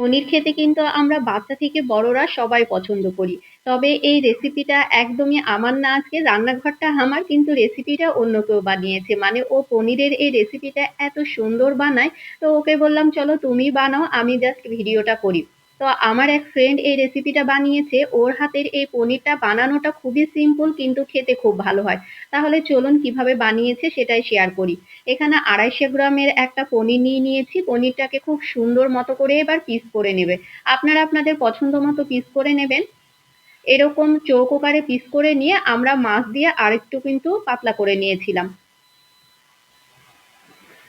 পনির খেতে কিন্তু আমরা বাচ্চা থেকে বড়রা সবাই পছন্দ করি। তবে এই রেসিপিটা একদমই আমার না, আজকে রান্নাঘরটা আমার, কিন্তু রেসিপিটা অন্য কেউ বানিয়েছে। মানে ও পনিরের এই রেসিপিটা এত সুন্দর বানায়, তো ওকে বললাম, চলো তুমি বানাও, আমি জাস্ট ভিডিওটা করি। তো আমার এক ফ্রেন্ড এই রেসিপিটা বানিয়েছে, ওর হাতের এই পনিরটা বানানোটা খুবই সিম্পল কিন্তু খেতে খুব ভালো হয়। তাহলে চলুন কীভাবে বানিয়েছে সেটাই শেয়ার করি। এখানে আড়াইশো গ্রামের একটা পনির নিয়ে নিয়েছি, পনিরটাকে খুব সুন্দর মতো করে এবার পিস করে নেবে। আপনারা আপনাদের পছন্দ মতো পিস করে নেবেন। এরকম চৌকোকারে পিস করে নিয়ে আমরা মাছ দিয়ে আরেকটু কিন্তু পাতলা করে নিয়েছিলাম।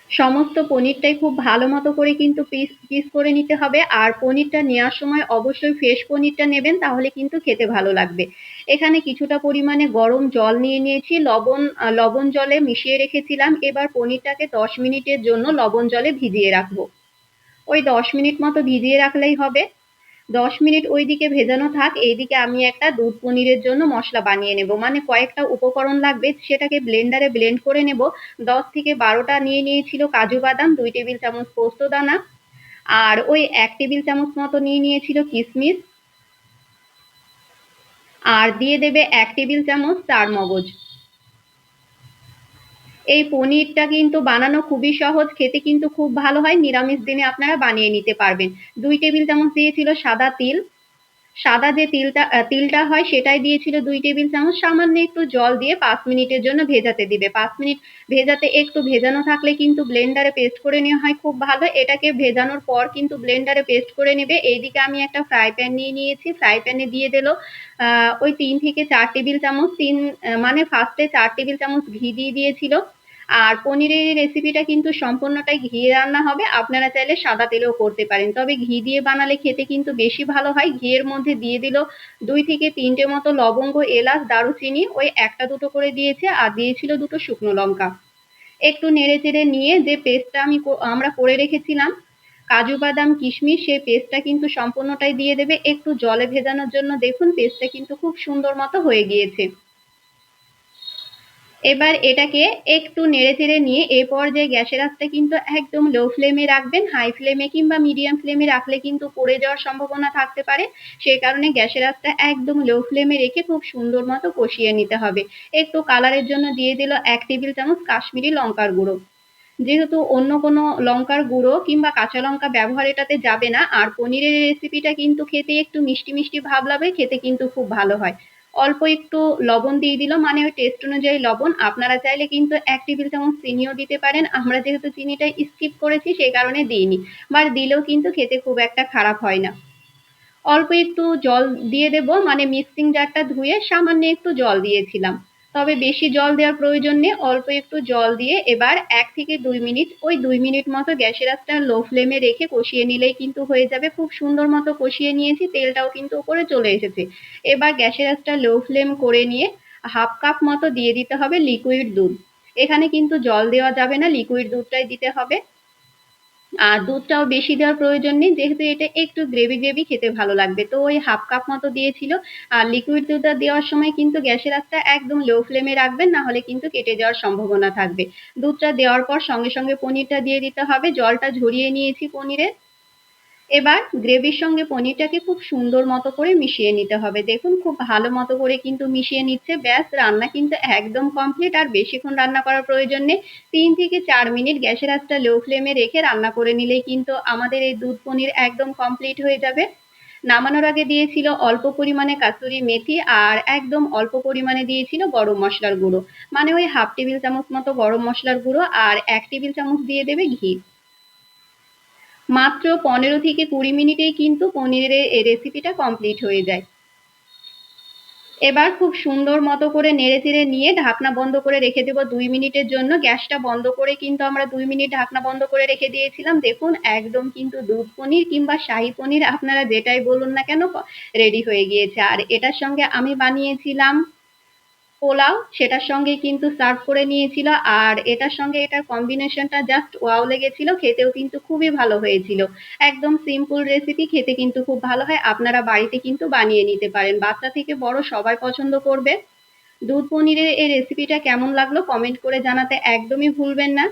সমস্ত পনিরটাই খুব ভালো মতো করে কিন্তু পিস পিস করে নিতে হবে। আর পনিরটা নেওয়ার সময় অবশ্যই ফ্রেশ পনিরটা নেবেন, তাহলে কিন্তু খেতে ভালো লাগবে। এখানে কিছুটা পরিমাণে গরম জল নিয়ে নিয়েছি, লবণ লবণ জলে মিশিয়ে রেখেছিলাম। এবার পনিরটাকে দশ মিনিটের জন্য লবণ জলে ভিজিয়ে রাখব। ওই দশ মিনিট মতো ভিজিয়ে রাখলেই হবে। দশ মিনিট ওই দিকে ভেজানো থাক, এইদিকে আমি একটা দুধ পনিরের জন্য মশলা বানিয়ে নেব। মানে কয়েকটা উপকরণ লাগবে, সেটাকে ব্লেন্ডারে ব্লেন্ড করে নেব। দশ থেকে বারোটা নিয়ে নিয়েছিল কাজু বাদাম, দুই টেবিল চামচ পোস্ত দানা, আর ওই এক টেবিল চামচ মতো নিয়ে নিয়েছিল কিশমিশ আর দিয়ে দেবে এক টেবিল চামচ চার মগজ এই পনিরটা কিন্তু বানানো খুবই সহজ, খেতে কিন্তু খুব ভালো হয়। নিরামিষ দিনে আপনারা বানিয়ে নিতে পারবেন। দুই টেবিল চামচ দিয়েছিল সাদা তিল। সাদা যে তিলটা তিলটা হয় সেটাই দিয়েছিল দুই টেবিল চামচ। সামান্য একটু জল দিয়ে পাঁচ মিনিটের জন্য ভেজাতে দিবে। পাঁচ মিনিট ভেজাতে একটু ভেজানো থাকলে কিন্তু ব্লেন্ডারে পেস্ট করে নেওয়া হয়। খুব ভালো, এটাকে ভেজানোর পর কিন্তু ব্লেন্ডারে পেস্ট করে নেবে। এইদিকে আমি একটা ফ্রাই প্যান নিয়ে নিয়েছি। ফ্রাই প্যানে দিয়ে দিল ওই তিন থেকে চার টেবিল চামচ। তিন মানে ফার্স্টে চার টেবিল চামচ ঘি দিয়ে দিয়েছিল। আর পনিরের রেসিপিটা কিন্তু সম্পূর্ণটাই ঘি রান্না হবে। আপনারা চাইলে সাদা তেলেও করতে পারেন। তবে ঘি দিয়ে বানালে খেতে কিন্তু বেশি ভালো হয়। ঘিয়ের মধ্যে দিয়ে দিল দুই থেকে তিনটে মতো লবঙ্গ, এলাচ, দারুচিনি, ওই একটা দুটো করে দিয়েছে আর দিয়েছিল দুটো শুকনো লঙ্কা। একটু নেড়ে চেড়ে নিয়ে যে পেস্টটা আমি আমরা করে রেখেছিলাম, কাজু, বাদাম, কিশমিশ, সেই পেস্টটা কিন্তু সম্পূর্ণটাই দিয়ে দেবে। একটু জলে ভেজানোর জন্য দেখুন, পেস্টটা কিন্তু খুব সুন্দর মতো হয়ে গিয়েছে। এবার এটাকে একটু নেড়ে চেড়ে নিয়ে এ পর্যায়ে গ্যাসের আঁচটা কিন্তু একদম লো ফ্লেমে রাখবেন হাই ফ্লেমে কিংবা মিডিয়াম ফ্লেমে রাখলে কিন্তু পড়ে যাওয়ার সম্ভাবনা থাকতে পারে। সেই কারণে গ্যাসের আঁচটা একদম লো ফ্লেমে রেখে খুব সুন্দর মতো কষিয়ে নিতে হবে। একটু কালারের জন্য দিয়ে দিল এক টেবিল চামচ কাশ্মীরি লঙ্কার গুঁড়ো। যেহেতু অন্য কোনো লঙ্কার গুঁড়ো কিংবা কাঁচা লঙ্কা ব্যবহার এটাতে যাবে না, আর পনিরের রেসিপিটা কিন্তু খেতে একটু মিষ্টি মিষ্টি ভাব লাগবে খেতে কিন্তু খুব ভালো হয়। অল্প একটু লবণ দিয়ে দিল মানে ওই টেস্ট অনুযায়ী লবণ। আপনারা চাইলে কিন্তু এক টেবিল চামচ চিনিও দিতে পারেন। আমরা যেহেতু চিনিটা স্কিপ করেছি, সেই কারণে দিইনি। বা দিলেও কিন্তু খেতে খুব একটা খারাপ হয় না। অল্প একটু জল দিয়ে দেবো মানে মিক্সিং জারটা ধুয়ে সামান্য একটু জল দিয়েছিলাম। তবে বেশি জল দেওয়ার প্রয়োজন নেই, অল্প একটু জল দিয়ে এবার এক থেকে দুই মিনিট, ওই দুই মিনিট মতো গ্যাসের আঁচটা লো ফ্লেমে রেখে কষিয়ে নিলেই কিন্তু হয়ে যাবে। খুব সুন্দর মতো কষিয়ে নিয়েছি, তেলটাও কিন্তু উপরে চলে এসেছে। এবার গ্যাসের আঁচটা লো ফ্লেম করে নিয়ে হাফ কাপ মতো দিয়ে দিতে হবে লিকুইড দুধ। এখানে কিন্তু জল দেওয়া যাবে না লিকুইড দুধটাই দিতে হবে। আর দুধটাও বেশি দেওয়ার প্রয়োজন নেই, যেহেতু এটা একটু গ্রেভি গ্রেভি খেতে ভালো লাগবে। তো ওই হাফ কাপ মতো দিয়েছিল। আর লিকুইড দুধটা দেওয়ার সময় কিন্তু গ্যাসের আঁচটা একদম লো ফ্লেমে রাখবেন, না হলে কিন্তু কেটে যাওয়ার সম্ভাবনা থাকবে। দুধটা দেওয়ার পর সঙ্গে সঙ্গে পনিরটা দিয়ে দিতে হবে। জলটা ঝরিয়ে নিয়েছি পনিরের এবার গ্রেভির সঙ্গে পনিরটাকে খুব সুন্দর মতো করে মিশিয়ে নিতে হবে। দেখুন, খুব ভালো মতো করে কিন্তু মিশিয়ে নিচ্ছে। ব্যাস, রান্না কিন্তু একদম কমপ্লিট আর বেশিক্ষণ রান্না করার প্রয়োজন নেই। তিন থেকে চার মিনিট গ্যাসের আঁচটা লো ফ্লেমে রেখে রান্না করে নিলেই কিন্তু আমাদের এই দুধ পনির একদম কমপ্লিট হয়ে যাবে। নামানোর আগে দিয়েছিল অল্প পরিমাণে কাসুরি মেথি আর একদম অল্প পরিমাণে দিয়েছিল গরম মশলার গুঁড়ো। মানে ওই হাফ টেবিল চামচ মতো গরম মশলার গুঁড়ো আর এক টেবিল চামচ দিয়ে দেবে ঘি। মাত্র পনেরো থেকে কুড়ি মিনিটেই কিন্তু পনিরের এই রেসিপিটা কমপ্লিট হয়ে যায়। এবার খুব সুন্দর মতো করে নেড়ে চেড়ে নিয়ে ঢাকনা বন্ধ করে রেখে দেবো দুই মিনিটের জন্য। গ্যাসটা বন্ধ করে কিন্তু আমরা দুই মিনিট ঢাকনা বন্ধ করে রেখে দিয়েছিলাম। দেখুন, একদম কিন্তু দুধ পনির কিংবা শাহি পনির আপনারা যেটাই বলুন না কেন রেডি হয়ে গিয়েছে। আর এটার সঙ্গে আমি বানিয়েছিলাম পোলাও, সেটার সঙ্গে কিন্তু সার্ভ করে নিয়েছিল। আর এটার সঙ্গে এটার কম্বিনেশনটা জাস্ট ওয়াও লেগেছিল, খেতেও কিন্তু খুবই ভালো হয়েছিল। একদম সিম্পল রেসিপি খেতে কিন্তু খুব ভালো হয়। আপনারা বাড়িতে কিন্তু বানিয়ে নিতে পারেন। বাচ্চা থেকে বড় সবাই পছন্দ করবে। দুধ পনিরের এই রেসিপিটা কেমন লাগল কমেন্ট করে জানাতে একদমই ভুলবেন না।